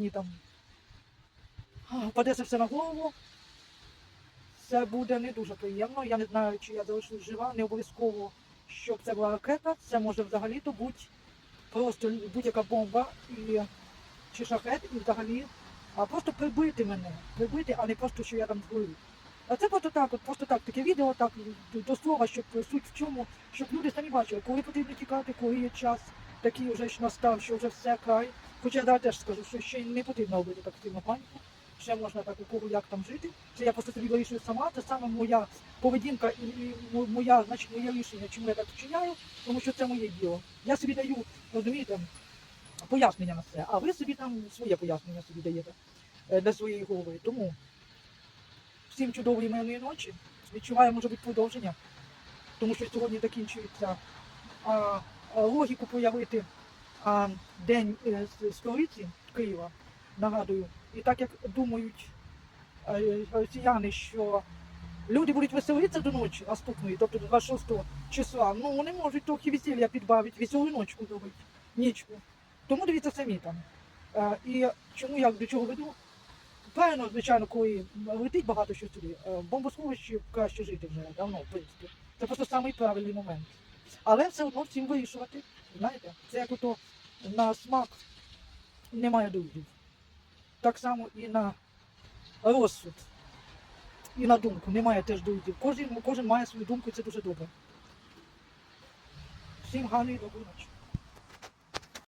Ні, там а, це все на голову. Це буде не дуже приємно. Я не знаю, чи я залишусь жива. Не обов'язково, щоб це була ракета. Це може взагалі-то бути просто будь-яка бомба і, чи шахет, і взагалі а просто прибити мене, прибити, а не просто, що я там згорю. А це просто так, от просто так, таке відео, так до- слова, щоб суть в чому, щоб люди самі бачили, коли потрібно тікати, коли є час, такий вже настав, що вже все край. Хоча я теж скажу, що ще не потрібно робити так активну паніку. Ще можна так у кого як там жити. Це я просто собі вирішую сама. Це саме моя поведінка і, моя, значить, моє рішення, чому я так вчиняю, тому що це моє діло. Я собі даю, розумієте, пояснення на це, а ви собі там своє пояснення собі даєте е, для своєї голови. Тому всім чудової мирної ночі. Відчуваю, може бути продовження, тому що сьогодні закінчується а, а, логіку проявити а, день е, столиці Києва, нагадую. І так як думають е, росіяни, що люди будуть веселитися до ночі наступної, тобто до 26 числа, ну вони можуть трохи весілля підбавити, веселу ночку зробити, нічку. Тому дивіться самі там. Е, і чому я до чого веду? Правильно, звичайно, коли летить багато що сюди, е, бомбосховищі краще жити вже давно, в принципі. Це просто самий правильний момент. Але все одно всім вирішувати. Знаєте, це як ото на смак немає друзів. Так само і на розсуд, і на думку немає теж друзів. Кожен, кожен має свою думку, і це дуже добре. Всім гарної доброї ночі.